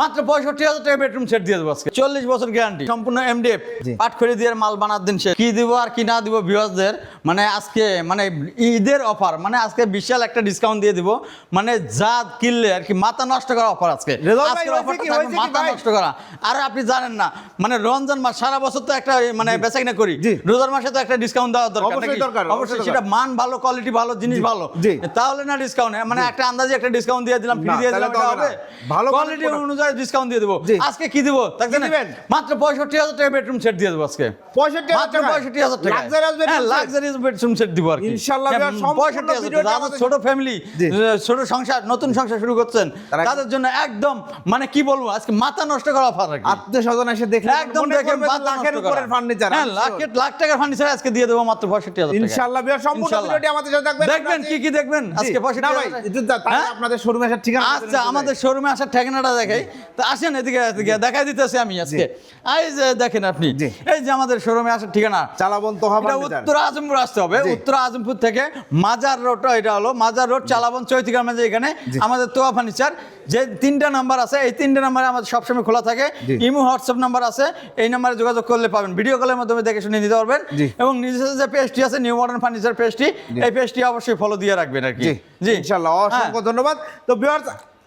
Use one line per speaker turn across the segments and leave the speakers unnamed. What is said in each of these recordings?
মাত্র পঁয়ষট্টি হাজার টাকা বেডরুম সেট দিয়ে দেবো আজকে। চল্লিশ বছর গ্যারান্টি সম্পূর্ণ এমডিএফ
জি।
পাট করে দিয়ে মাল বানার দিন শেষ। কি দিব আর কি না দিব ভিউয়ার্সদের মানে আজকে মানে ঈদের অফার মানে আজকে বিশাল একটা ডিসকাউন্ট দিয়ে দিব। মানে যা কিনলে আর কি মাথা নষ্ট করা অফার আজকে। মাথা নষ্ট করা। আর আপনি জানেন না মানে রমজান মাস সারা বছর তো একটা মানে বেচা কিনা করি। রোজার মাসে তো একটা ডিসকাউন্ট দেওয়া দরকার
অবশ্যই
সেটা মান ভালো কোয়ালিটি ভালো জিনিস ভালো। তাহলে না ডিসকাউন্ট মানে একটা আন্দাজে একটা ডিসকাউন্ট দিয়ে দিলাম ফ্রি দিয়ে দিলাম।
ভালো
কোয়ালিটি
product।
ডিসকাউন্ট দিয়ে দেবো। আজকে কি দিব?
দিবেন?
মাত্র পঁয়ষট্টি হাজার টাকা বেডরুম সেট দিয়ে দেবো আজকে।
পঁয়ষট্টি
মাত্র পঁয়ষট্টি হাজার টাকা
লাক্সারিয়াস
হ্যাঁ বেডরুম সেট দিব আর
ইনশাআল্লাহ ভাইয়া, সম্পূর্ণ
পঁয়ষট্টি হাজার
ভিডিওটা
যারা
আমাদের-
ছোট ফ্যামিলি ছোট সংসার নতুন সংসার শুরু করছেন। তাদের জন্য একদম মানে কি বলব আজকে মাথা নষ্ট করা অফার আর
আত্মীয় স্বজন এসে দেখলে
একদম দেখে
করবে যে
মাথা
লাখের উপরের ফার্নিচার
হ্যাঁ লাখের লাখ টাকার ফার্নিচার আজকে দিয়ে দেবো মাত্র পঁয়ষট্টি হাজার
ইনশাআল্লাহ সম্পূর্ণ ভিডিওটি আমাদের সাথে থাকবেন।
দেখবেন কি কি দেখবেন? আজকে পঁয়ষট্টি
ভাই
হ্যাঁ?
আপনাদের শোরুমে আসার ঠিকানা
আচ্ছা আমাদের শোরুমে আসার ঠিকানাটা দেখাই। তো আসেন এদিকে এদিকে দেখাই দিতেছি আমি আজকে। এই যে দেখেন আপনি এই যে আমাদের শোরুমে আসার ঠিকানা?
চালাবন
এটা উত্তর আজমপুর আসতে হবে। উত্তর আজমপুর থেকে মাজার রোড এটা হলো মাজার রোড চালাবন এখানে আমাদের তোয়া ফার্নিচার যে তিনটা নাম্বার আছে এই তিনটা নাম্বারে আমাদের সবসময় খোলা থাকে। ইমো হোয়াটসঅ্যাপ নাম্বার আছে এই নাম্বারে যোগাযোগ করলে পাবেন। ভিডিও কলের মাধ্যমে দেখে শুনে নিতে পারবেন। এবং নিজের যে পেজটি আছে নিউ মডার্ন ফার্নিচার পেজটি
জি।
এই পেজটি অবশ্যই ফলো দিয়ে রাখবেন আর কি।
জি। ইনশাআল্লাহ
হ্যাঁ।
অসংখ্য ধন্যবাদ। তো ভিউয়ার্স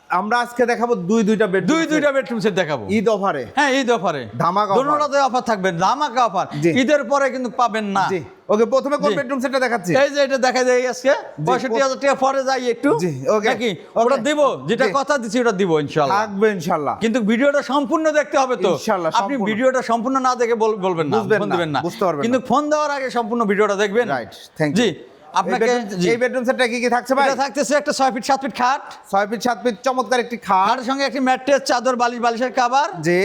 আমরা আজকে দেখাবো দুই দুইটা বেড
দুই দুইটা বেডরুম সেট দেখাবো।
ঈদ অফারে।
হ্যাঁ ঈদ অফারে।
ধামাকা।
দুটোটাতে অফার থাকবে ধামাকা অফার। ঈদের পরে কিন্তু পাবেন না।
জি। ওকে প্রথমে কোন বেডরুম সেটটা দেখাচ্ছি?
এই যে এটা দেখা যায় আজকে। পঁয়ষট্টি হাজার টাকা পরে যাই একটু।
জি, okay,
নাকি? ওটা দিব যেটা কথা দিচ্ছি ওটা দিব ইনশাল্লাহ
থাকবে ইনশাআল্লাহ।
কিন্তু ভিডিওটা সম্পূর্ণ দেখতে হবে তো।
ইনশাআল্লাহ,
আপনি ভিডিওটা সম্পূর্ণ না দেখে বলবেন না ফোন দিবেন না।
বুঝতে পারবেন
কিন্তু ফোন দেওয়ার আগে সম্পূর্ণ ভিডিওটা দেখবেন।
Right thank
G.
ইউ
আপনাকে।
এই বেডরুম সেটটা কি কি থাকছে ভাই?
এটা থাকতেছে একটা ছয় ফিট সাত ফিট খাট।
ছয় ফিট সাত ফিট চমৎকার একটি খাট।
খাটের সঙ্গে একটি ম্যাট্রেস চাদর বালিশ বালিশের কাবার
জি।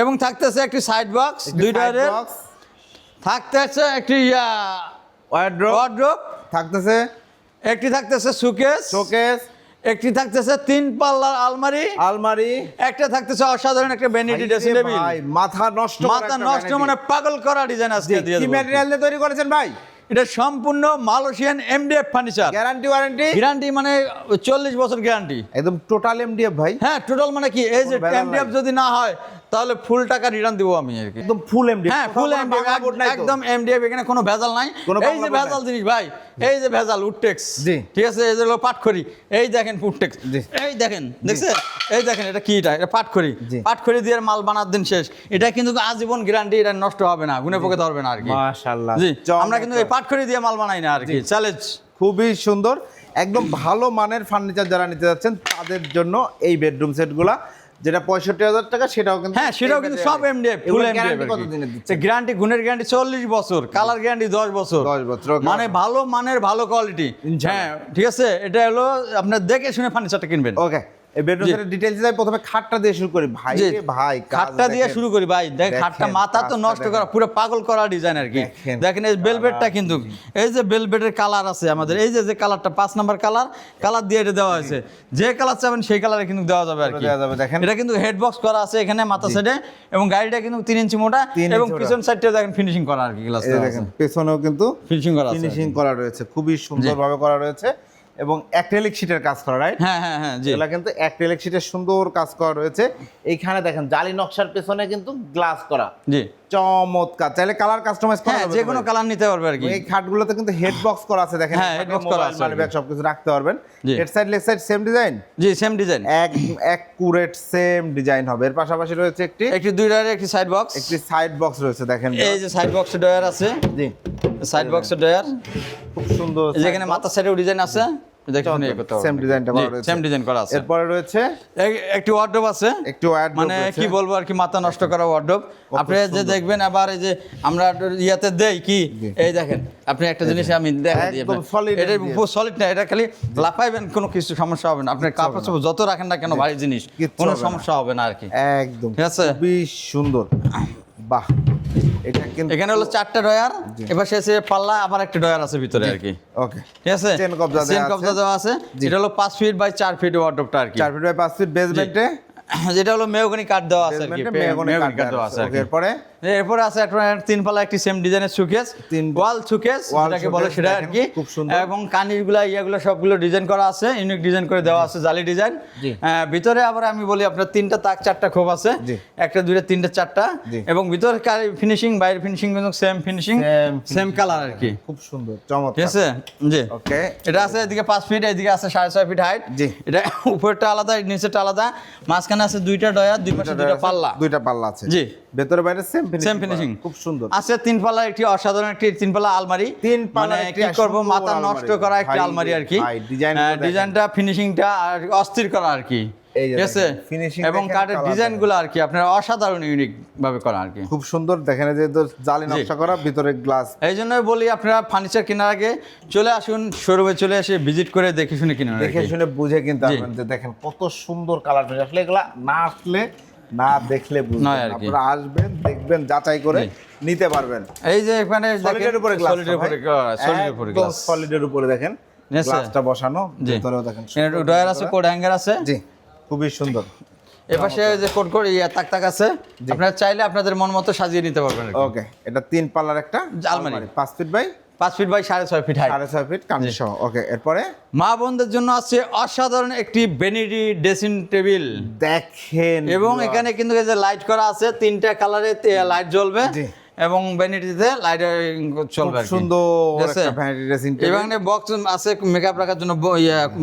এবং থাকতেছে একটি সাইড বক্স দুই ডয়ারের থাকতেছে একটি
ওয়ার্ড্রপ
ওয়ার্ড্রোব
থাকতেছে?
একটি থাকতেছে সুকেস
শোকেস
একটি থাকতেছে তিন পাল্লার আলমারি।
আলমারি।
একটা থাকতেছে অসাধারণ একটা ভ্যানিটি ড্রেসিং
ভাই,
টেবিল
ভাই মাথা নষ্ট
মাথা নষ্ট মানে পাগল করা ডিজাইন আজকে দিয়ে
কি ম্যাটেরিয়াল দিয়ে তৈরি করেছেন ভাই?
এটা সম্পূর্ণ Malaysian MDF furniture
guarantee warranty
guarantee মানে চল্লিশ বছর গ্যারান্টি
একদম টোটাল এমডিএফ ভাই।
হ্যাঁ টোটাল মানে কি? এই যে এমডিএফ যদি না হয় তাহলে ফুল টাকা রিটার্ন দেবো আমি আর কি।
একদম ফুল এমডিএফ
হ্যাঁ ফুল এমডিএফ একদম এমডিএফ এখানে কোনো ভেজাল নাই। এই যে ভেজাল জিনিস ভাই এই যে ভেজাল উডটেক্স
জি।
ঠিক আছে? এই যে হলো পাটখড়ি। এই দেখেন উডটেক্স
জি।
এই দেখেন দেখছেন? এই দেখেন এটা কি এটা? এটা পাটখড়ি। পাটখড়ি দিয়ে মাল বানার দিন শেষ। এটা কিন্তু আজীবন গ্যারান্টি এটা নষ্ট হবে না গুনে পোকে ধরবে না আর কি।
মাশাআল্লাহ।
জি আমরা কিন্তু এই পাটখড়ি দিয়ে মাল বানাই না আর কি। চ্যালেঞ্জ
খুবই সুন্দর একদম ভালো মানের ফার্নিচার যারা নিতে যাচ্ছেন তাদের জন্য এই বেডরুম সেটগুলা যেটা পঁয়ষট্টি হাজার টাকা সেটাও কিন্তু
হ্যাঁ সেটাও কিন্তু সব MDF full
guarantee
MDF guarantee গুণের গ্যারান্টি চল্লিশ বছর কালার গ্যারান্টি দশ বছর।
10 বছর,
মানে ভালো মানের ভালো কোয়ালিটি হ্যাঁ ঠিক আছে এটা হলো আপনার দেখে শুনে ফার্নিচারটা কিনবেন।
ওকে এই বেডরুম সেটের ডিটেইলস যাই প্রথমে খাটটা দিয়ে শুরু করি। ভাই ভাই
খাটটা দিয়ে শুরু করি ভাই। দেখ খাটটা মাথা তো নষ্ট করা পুরো পাগল করা ডিজাইন আর কি।
দেখেন,
এই বেলবেটটা কিন্তু এই যে বেলবেটের কালার আছে আমাদের এই যে যে কালারটা পাঁচ নাম্বার কালার কালার দিয়ে এটা দেওয়া হয়েছে। যে কালার চাবেন সেই কালারে কিন্তু দেওয়া যাবে আর কি।
দেখেন।
এটা কিন্তু হেড বক্স করা আছে এখানে মাথা সাইডে এবং গাড়িটা কিন্তু তিন ইঞ্চি মোটা এবং। পিছন সাইডটা দেখেন ফিনিশিং করা আর কি গ্লাস
দেখেন পেছনেও কিন্তু
ফিনিশিং করা
ফিনিশিং করা রয়েছে খুবই সুন্দরভাবে করা রয়েছে। এবং অ্যাক্রিলিক শীটের কাজ করা রাইট
হ্যাঁ হ্যাঁ হ্যাঁ
এগুলা কিন্তু অ্যাক্রিলিক শীটের সুন্দর কাজ করা রয়েছে। এইখানে দেখেন জালি নকশার পেছনে কিন্তু গ্লাস করা।
জি।
চমৎকার। চাইলে কালার কাস্টমাইজ করা
হ্যাঁ
যাবে
যে কোনো কালার নিতে পারবে আর কি।
এই খাটগুলোতে কিন্তু হেড বক্স করা আছে দেখেন
হ্যাঁ, head box করা আছে
মানি। ব্যাগ সবকিছু রাখতে পারবেন। Head side leg side same design
জি সেম ডিজাইন
এক অ্যাকুরেট সেম ডিজাইন হবে। এর পাশাপাশি রয়েছে একটি
একটি দুই ডায়ার একটি সাইড বক্স
একটি সাইড বক্স রয়েছে দেখেন।
এই যে সাইড বক্সের ডয়ার আছে।
জি।
সাইড বক্সের ডয়ার
খুব সুন্দর
এই যে এখানে মাথা সাইডেও ডিজাইন আছে।
সেম ডিজাইনটা রয়েছে।
সেম ডিজাইন করা আছে।
এরপরে রয়েছে?
একটি ওয়ার্ডরোব আছে।
একটু অ্যাড
মানে কি বলব আর কি মাথা নষ্ট করা ওয়ার্ডরোব আপনি যে দেখবেন আবার এই যে আমরা ইয়াতে দেই কি এই দেখেন আপনি একটা জিনিস আমি দেখা দিই
একদম
আপনার। এটা সলিড না এটা খালি লাফাইবেন কোনো কিছু সমস্যা হবে না। আপনার কাপড় চোপড় যত রাখেন না কেন ভারী জিনিস কোনো সমস্যা হবে না আর কি।
একদম।
ঠিক আছে?
খুবই সুন্দর। বাহ। এটা কিন্তু
এখানে হলো চারটা ডয়ার এবার শেষে পাল্লা আবার একটা ডয়ার আছে ভিতরে আর কি।
ওকে।
ঠিক আছে?
চেন কবজা দেওয়া আছে।
এটা হলো পাঁচ ফিট বাই চার ফিট ওয়ার্ডরোবটা আর কি।
চার ফিট বাই পাঁচ ফিট বেসমেন্টে
যেটা হলো মেহগনি কাঠ দেওয়া আছে
মেহগনি কাঠ
দেওয়া আছে।
এরপরে?
এরপরে আছে আপনার তিন পালা একটি সেম ডিজাইনের সুকেস ওয়াল সুকেস যেটাকে বলে সেটা আর কি।
খুব সুন্দর।
এবং কানিরগুলা ইয়াগুলো সবগুলো ডিজাইন করা আছে ইউনিক ডিজাইন করে দেওয়া আছে জালি ডিজাইন ভিতরে আবার আমি বলি আপনার তিনটা তাক চারটা খোপ আছে। একটা দুইটা তিনটা চারটা। এবং ভিতরে ফিনিশিং বাইরের ফিনিশিং কিন্তু সেম ফিনিশিং সেম কালার আর কি।
খুব সুন্দর
ঠিক আছে? জি।
ওকে
এটা আছে এদিকে পাঁচ ফিট এদিকে আছে সাড়ে ছয় ফিট হাইট
জি।
এটা উপরটা আলাদা নিচেটা আলাদা। মাঝখানে আছে দুইটা ডয়া দুই পাশে দুইটা পাল্লা।
দুইটা পাল্লা আছে।
জি।
ভেতরে বাইরে সেম
সেম ফিনিশিং
খুব সুন্দর।
আছে তিন পাল্লা একটি অসাধারণ একটি তিন পাল্লা আলমারি।
তিন পাল্লা
মানে
একটি
কি করব মাথা নষ্ট করা একটি আলমারি আর কি।
ডিজাইন।
ডিজাইনটা ফিনিশিংটা আর অস্থির করা আর কি। ঠিক আছে?
দেখেন,
এবং কাঠের আর কি আপনার অসাধারণ ইউনিক ভাবে করা আর কি।
খুব সুন্দর দেখেন যে জালি নকশা করা ভিতরে গ্লাস
এই জন্যই বলি আপনারা ফার্নিচার কেনার আগে চলে আসুন শোরুমে চলে এসে ভিজিট করে দেখে শুনে কিনুন
দেখে শুনে বুঝে কিনতে পারবেন যে দেখেন কত সুন্দর কালার আসলে এগুলা না আসলে না দেখলে বুঝবেন। আপনারা আসবেন দেখবেন যাচাই করে নিতে পারবেন।
এই যে এখানে
সলিডের উপরে গ্লাস
সলিডের উপরে সলিডের উপরে গ্লাস
সলিডের উপরে দেখেন। গ্লাসটা বসানো ভিতরেও দেখেন
ডয়ার আছে কোড হ্যাঙ্গার আছে?
জি। খুবই সুন্দর।
এপাশে যে কোড কোড ইয়া তাক তাক আছে আপনারা চাইলে আপনাদের মন মতো সাজিয়ে নিতে পারবেন
ওকে এটা তিন পাল্লার একটা
আলমারি।
পাঁচ ফিট বাই?
পাঁচ ফিট বাই সাড়ে ছয় ফিট হাইট
সাড়ে ছয় ফিট কামিজ সহ। ওকে এরপরে?
মা বোনদের জন্য আছে অসাধারণ একটি বেনিডি ড্রেসিং টেবিল।
দেখেন
এবং এখানে কিন্তু এই যে লাইট করা আছে তিনটা কালারে লাইট জ্বলবে। এবং বেনিডিতে লাইট চলবে
খুব সুন্দর একটা ভ্যানিটি ড্রেসিং
এবং বক্স আছে মেকআপ রাখার জন্য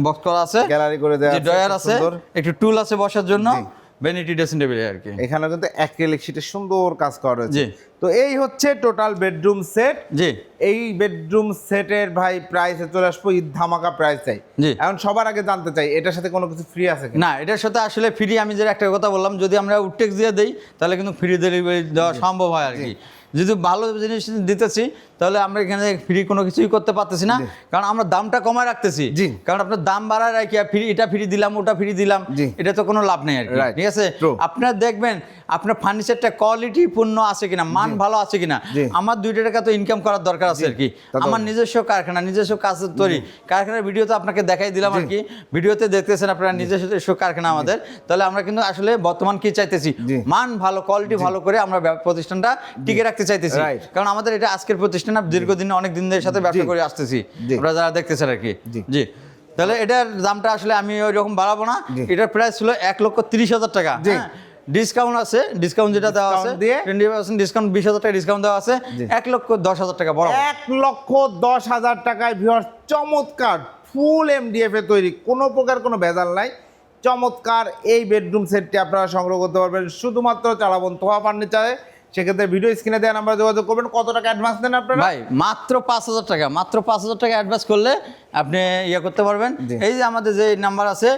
বক্স করা আছে।
গ্যালারি করে দেওয়া আছে,
ডয়ার আছে একটু টুল আছে বসার জন্য
জি।
বেনিটি ড্রেসিং টেবিল আর কি।
এখানে কিন্তু অ্যাক্রিলিক শীটে সুন্দর কাজ করা রয়েছে। তো এই হচ্ছে টোটাল বেডরুম সেট
জি।
এই বেডরুম সেটের ভাই প্রাইসে চলে আসব ঈদ ধামাকা প্রাইস চাই। এখন সবার আগে জানতে চাই এটার সাথে কোনো কিছু ফ্রি আছে
না এটার সাথে আসলে ফ্রি আমি যে একটা কথা বললাম যদি আমরা উটেক্স দিয়ে দেই তাহলে কিন্তু ফ্রি ডেলিভারি দেওয়া সম্ভব হয় আর কি। যদি ভালো জিনিস দিতেছি তাহলে আমরা এখানে ফ্রি কোনো কিছুই করতে পারতেছি না। কারণ আমরা দামটা কমায় রাখতেছি। কারণ আপনার দাম বাড়ায় রাখি ফ্রি এটা ফ্রি দিলাম ওটা ফ্রি দিলাম এটা তো কোনো লাভ নেই আর ঠিক আছে. আপনার দেখবেন আপনার ফার্নিচারটা কোয়ালিটি পূর্ণ আছে কিনা মান ভালো আছে কিনা আমার দুইটা টাকা তো ইনকাম করার দরকার আছে আর কি। আমার নিজস্ব কারখানা নিজস্ব কাজ তৈরি কারখানার ভিডিও তো আপনাকে দেখাই দিলাম আর কি। ভিডিওতে দেখতেছেন আপনারা নিজস্ব কারখানা আমাদের। তাহলে আমরা কিন্তু আসলে বর্তমান কি চাইতেছি? মান ভালো কোয়ালিটি ভালো করে আমরা প্রতিষ্ঠানটা টিকে রাখতে চাইতেছি. কারণ আমাদের এটা আজকের প্রতিষ্ঠান না, দীর্ঘদিন অনেক দিনের সাথে ব্যবসা করে আসতেছি। আপনারা যারা দেখতেছেন আর কি
জি।
জি। তাহলে এটার দামটা আসলে আমি ওই রকম বাড়াবো না। এটার প্রাইস ছিল এক লক্ষ তিরিশ হাজার টাকা। ডিসকাউন্ট আছে। ডিসকাউন্ট যেটা দেওয়া আছে
দিয়ে?
টোয়েন্টি পার্সেন্ট ডিসকাউন্ট বিশ হাজার টাকা ডিসকাউন্ট দেওয়া আছে। এক লক্ষ দশ হাজার টাকা বড়
এক লক্ষ দশ হাজার টাকায় ভিওর চমৎকার। ফুল এমডিএফ এ তৈরি। কোনো প্রকার কোনো ভেজাল নাই। চমৎকার এই বেডরুম সেটটি আপনারা সংগ্রহ করতে পারবেন। শুধুমাত্র চালাবন তোহা ফার্নিচারে সেক্ষেত্রে ভিডিও স্ক্রিনে দেওয়া নাম্বার যোগাযোগ করবেন। কত টাকা অ্যাডভান্স দেন আপনারা?
ভাই মাত্র পাঁচ হাজার টাকা মাত্র পাঁচ হাজার টাকা অ্যাডভান্স করলে আপনি ইয়ে করতে পারবেন। এই যে আমাদের যে নাম্বার আছে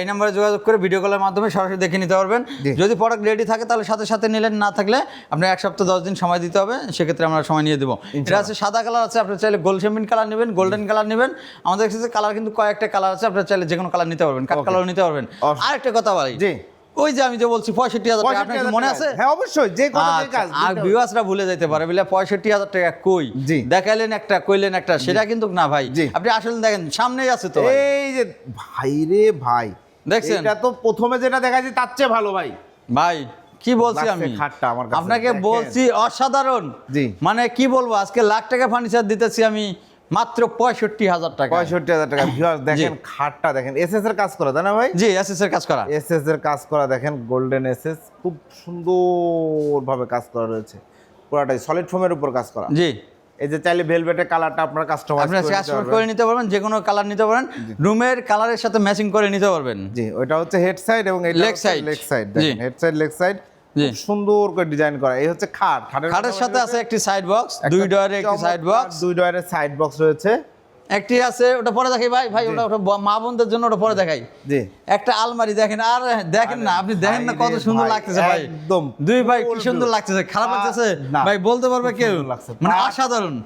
এই নাম্বারে যোগাযোগ করে ভিডিও কলের মাধ্যমে সরাসরি দেখে নিতে পারবেন। যদি প্রোডাক্ট রেডি থাকে তাহলে সাথে সাথে নিলেন না থাকলে আপনি এক সপ্তাহ দশ দিন সময় দিতে হবে সেক্ষেত্রে আমরা সময় নিয়ে দেবো। এটা আছে সাদা কালার আছে আপনি চাইলে গোল্ড শেমিন কালার নেবেন গোল্ডেন কালার নেবেন। আমাদের কাছে কালার কিন্তু কয়েকটা কালার আছে আপনার চাইলে যে কোনো কালার নিতে পারবেন কাঠ কালার নিতে পারবেন।
আর
একটা কথা বলি
জি।
ওই যে আমি যে বলছি পঁয়ষট্টি হাজার টাকা আপনার কি মনে আছে?
হ্যাঁ অবশ্যই যে কোনো
আচ্ছা,
কাজ
আর ভিউয়ার্সরা ভুলে যাইতে পারে বলে পঁয়ষট্টি হাজার টাকা কই। দেখাইলেন একটা কইলেন একটা সেটা কিন্তু না ভাই। আপনি আসলে দেখেন সামনেই আছে তো
এই যে ভাই রে ভাই।
দেখছেন?
এটা তো প্রথমে যেটা দেখাচ্ছি তার চেয়ে ভালো ভাই।
ভাই কি বলছি আমি? আপনাকে বলছি অসাধারণ। মানে কি বলব আজকে লাখ টাকা ফার্নিচার দিতেছি আমি। মাত্র পঁয়ষট্টি হাজার টাকা।
পঁয়ষট্টি হাজার টাকা। ভিউয়ার্স দেখেন খাটটা দেখেন। এসএস এর কাজ করা তাই না ভাই?
জি এসএস এর কাজ করা।
এসএস এর কাজ করা দেখেন গোল্ডেন এসএস খুব সুন্দরভাবে কাজ করা রয়েছে। পুরাটাই সলিড ফোমের উপর কাজ করা।
জি।
এই যে চাইলে ভেলভেটের কালারটা আপনার কাস্টমাইজ
আপনার কাস্টমার করে নিতে পারবেন যে কোনো কালার নিতে পারেন রুমের কালারের সাথে ম্যাচিং করে নিতে পারবেন।
জি ওটা হচ্ছে হেড সাইড এবং
Leg side।
Leg side. দেখেন হেড সাইড লেগ সাইড সুন্দর করে ডিজাইন করা। এই হচ্ছে খাট। খাটের
খাটের সাথে আছে একটি সাইড বক্স দুই ডয়ারের একটি সাইড বক্স
দুই ডয়ারের সাইড বক্স রয়েছে।
একটি আছে ওটা পরে দেখাই ভাই। ভাই ওটা মা বোনদের জন্য ওটা পরে দেখাই।
জি।
একটা আলমারি দেখেন আর দেখেন না আপনি দেখেন না কত সুন্দর লাগতেছে ভাই।
একদম
দুই ভাই কি সুন্দর। লাগতেছে খারাপ লাগতেছে? ভাই বলতে পারবে কেউ?
লাগছে।
মানে অসাধারণ।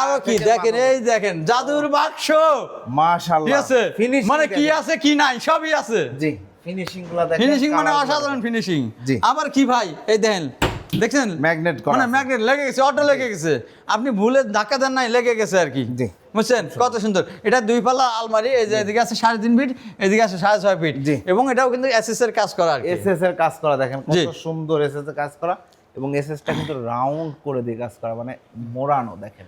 আরও কি দেখেন এই দেখেন জাদুর বাক্স।
মাশাআল্লাহ।
ঠিক আছে? মানে কি আছে কি নাই সবই আছে।
জি। ফিনিশিং
ফিনিশিং মানে অসাধারণ ফিনিশিং
জি।
আবার কি ভাই? এই দেখেন দেখছেন?
করা
মানে ম্যাগনেট লেগে গেছে অটো লেগে গেছে। আপনি ভুলে ধাক্কা দেন নাই লেগে গেছে আর কি।
জি।
বুঝছেন? কত সুন্দর। এটা দুই পাল্লা আলমারি এই যে এদিকে আছে সাড়ে তিন ফিট এদিকে আছে সাড়ে ছয় ফিট।
জি।
এবং এটাও কিন্তু এসএস এর কাজ করা আর কি।
এসএস এর কাজ করা দেখেন। কত সুন্দর এসএস এর কাজ করা। এবং এসএসটা কিন্তু রাউন্ড করে দিয়ে কাজ করা মানে মোড়ানো দেখেন।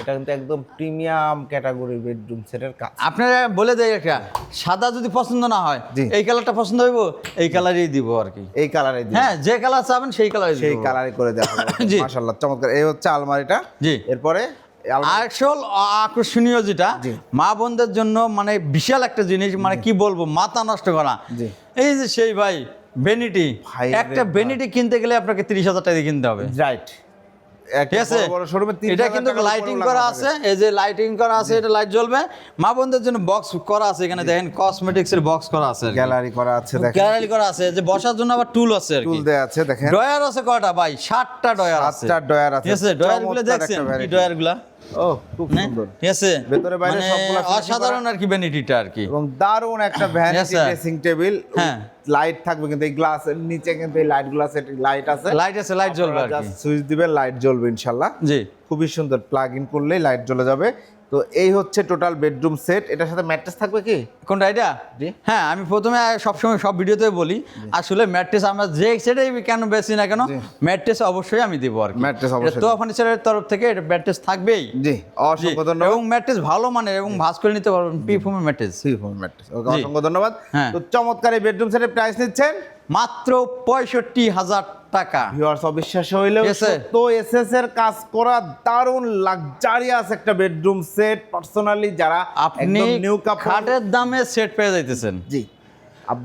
এটা কিন্তু একদম প্রিমিয়াম ক্যাটাগরির বেডরুম সেটের কাজ।
আপনারা বলে দেয় একটা সাদা যদি পছন্দ না হয় এই কালারটা পছন্দ হইব এই কালারই দিব আর কি।
এই কালারে
হ্যাঁ যে কালার চাবেন সেই কালারই
সেই কালারে করে দেওয়া
জি।
মাশাআল্লাহ চমৎকার। এই হচ্ছে আলমারিটা।
জি।
এরপরে
আসল আকর্ষণীয় যেটা মা বোনদের জন্য মানে বিশাল একটা জিনিস মানে কি বলব মাথা নষ্ট করা। এই যে সেই ভাই বেনিটি একটা বেনিটি কিনতে গেলে আপনাকে তিরিশ হাজার টাকা দিয়ে কিনতে হবে।
রাইট
ঠিক আছে? এটা কিন্তু লাইটিং করা আছে। এই যে লাইটিং করা আছে এটা লাইট জ্বলবে। মা বোনদের জন্য বক্স করা আছে এখানে দেখেন কসমেটিক্স এর বক্স করা আছে
গ্যালারি করা আছে দেখেন।
গ্যালারি করা আছে যে বসার জন্য আবার টুল আছে আর
টুল দেয়া আছে দেখেন।
ডয়ার আছে কয়টা ভাই? ষাটটা ডয়ার আছে।
সাতটা ডয়ার আছে।
ঠিক আছে?
ডয়ারগুলো
দেখছেন কি ডয়ারগুলা?
ও খুব? সুন্দর।
ঠিক আছে?
ভেতরে বাইরে
মানে
সবগুলা
অসাধারণ আর কি বেনিটিটা আর কি।
এবং দারুণ একটা ভ্যানিটি
sir.
ড্রেসিং টেবিল
হ্যাঁ।
লাইট থাকবে কিন্তু এই গ্লাসের নিচে কিন্তু এই লাইট লাইট আছে।
লাইট আছে লাইট জ্বলবে আর কি।
সুইচ দিবেন লাইট জ্বলবে
জি।
খুবই সুন্দর প্লাগ ইন করলেই লাইট জ্বলে যাবে। তো এই হচ্ছে টোটাল বেডরুম সেট এটার সাথে ম্যাট্রেস থাকবে কি?
কোনটা এটা
জি।
হ্যাঁ আমি প্রথমে সবসময় সব ভিডিওতে বলি আসলে ম্যাট্রেস আমরা যে সেটাই কেন বেশি না কেন ম্যাট্রেস অবশ্যই আমি দিব আর
Mattress অবশ্যই।
তো ফার্নিচারের তরফ থেকে এটা ম্যাট্রেস থাকবেই।
জি। অসংখ্য ধন্যবাদ।
এবং ম্যাট্রেস ভালো মানের এবং ভাঁজ করে নিতে পারবেন পিফর্মের ম্যাট্রেস
ফোর ম্যাট্রেস অসংখ্য ধন্যবাদ।
হ্যাঁ।
তো চমৎকার এই বেডরুম সেটের প্রাইস নিচ্ছেন।
মাত্র পঁয়ষট্টি হাজার টাকা।
ভিউয়ার্স অবিশ্বাস্য হইলেও তো এসএস এর কাজ করা দারুণ লাক্সারিয়াস একটা বেডরুম সেট পার্সোনালি যারা
আপনি
নিউ কাপল
খাটের দামে সেট পেয়ে যাইতেছেন।
জি।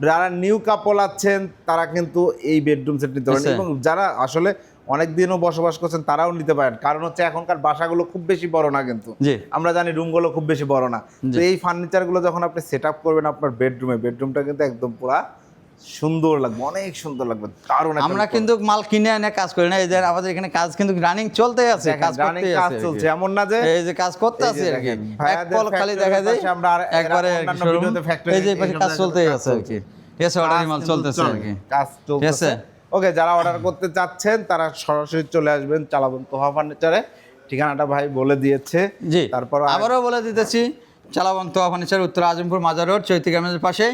যারা নিউ কাপল আছেন তারা কিন্তু এই বেডরুম সেট নিতে পারেন এবং যারা আসলে অনেক দিনও বসবাস করছেন তারাও নিতে পারেন। কারণ হচ্ছে এখনকার বাসাগুলো খুব বেশি বড় না কিন্তু। আমরা জানি রুমগুলো খুব বেশি বড় না। তো এই ফার্নিচারগুলো যখন আপনি সেট আপ করবেন আপনার বেডরুমে বেডরুমটা কিন্তু একদম পুরা সুন্দর লাগবে অনেক সুন্দর লাগবে দারুণ
আমরা কিন্তু মাল কিনে এনে কাজ করি না এই যে আমাদের এখানে কাজ কিন্তু রানিং চলতেই আছে কাজ
কাজ
আছে
চলছে এমন না যে
এই যে কাজ করতে আছে আর কি। এক পল খালি দেখা
পাশে আমরা
একবারে এই যে পাশে কাজ
কাজ
আছে আর কি। ঠিক আছে অর্ডারি মাল চলতেছে আর কি।
কাজ চলতেছে।
আছে?
ওকে যারা অর্ডার করতে চাচ্ছেন তারা সরাসরি চলে আসবেন চালাবন তোহা ফার্নিচারে ঠিকানাটা ভাই বলে দিয়েছে।
জি।
তারপর
আবারও বলে দিতেছি চালাবন তোয়া ফার্নিচার উত্তর আজমপুর মাজার রোড চৈতি গ্রামের পাশে।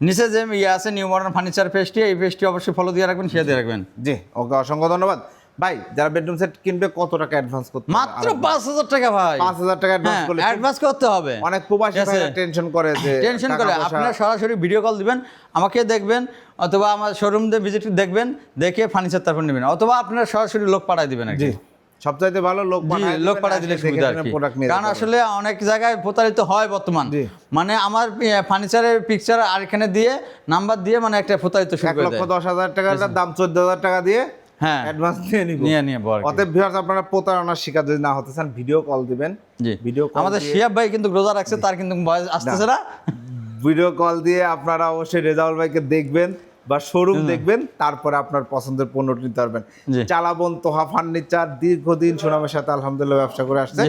নিচে যে ইয়ে আছে নিউ মডার্ন ফার্নিচার পেজটি এই পেজটি অবশ্যই ফলো দিয়ে রাখবেন শেয়ার দিয়ে রাখবেন।
জি ওকে অসংখ্য ধন্যবাদ। ভাই যারা বেডরুম সেট কিনবে কত টাকা অ্যাডভান্স করতে
মাত্র পাঁচ হাজার টাকা ভাই।
পাঁচ হাজার টাকা অ্যাডভান্স করলে
অ্যাডভান্স করতে হবে।
অনেক প্রবাসী? ভাইরা টেনশন করে যে
টেনশন করে। আপনারা সরাসরি ভিডিও কল দিবেন আমাকে দেখবেন অথবা আমার শোরুম ভিজিট দেখবেন দেখে ফার্নিচার তারপর নেবেন অথবা আপনারা সরাসরি লোক পাঠায় দিবেন
জি। সবচাইতে ভালো লোক
লোক পাঠায় দিলে সুবিধা কারণ আসলে অনেক জায়গায় প্রতারিত হয় বর্তমান। মানে আমার ফার্নিচারের পিকচার আর এখানে দিয়ে নাম্বার দিয়ে মানে একটা প্রতারিত
এক লক্ষ দশ হাজার টাকার দাম চোদ্দ হাজার টাকা দিয়ে
হ্যাঁ।
অ্যাডভান্স নিয়ে নিব।
নিয়ে নিয়ে
অতএব ভিউয়ার্স আপনারা প্রতারণার শিকার যদি না হতে চান ভিডিও কল দিবেন।
জি।
ভিডিও
আমাদের
দিয়ে-
শিয়াব ভাই কিন্তু রোজা রাখছে তার কিন্তু ভয়েস আসতেছে না।
ভিডিও কল দিয়ে আপনারা অবশ্যই রেজাউল ভাইকে দেখবেন। বা শোরুম দেখবেন তারপরে আপনার পছন্দের পণ্যটি নিতে পারবেন। চালাবন তোহা ফার্নিচার দীর্ঘদিন সুনামের সাথে আলহামদুলিল্লাহ ব্যবসা করে আসছে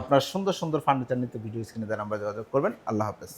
আপনার সুন্দর সুন্দর ফার্নিচার নিতে ভিডিও স্ক্রিনে দেন আমরা যোগাযোগ করবেন। আল্লাহ হাফেজ।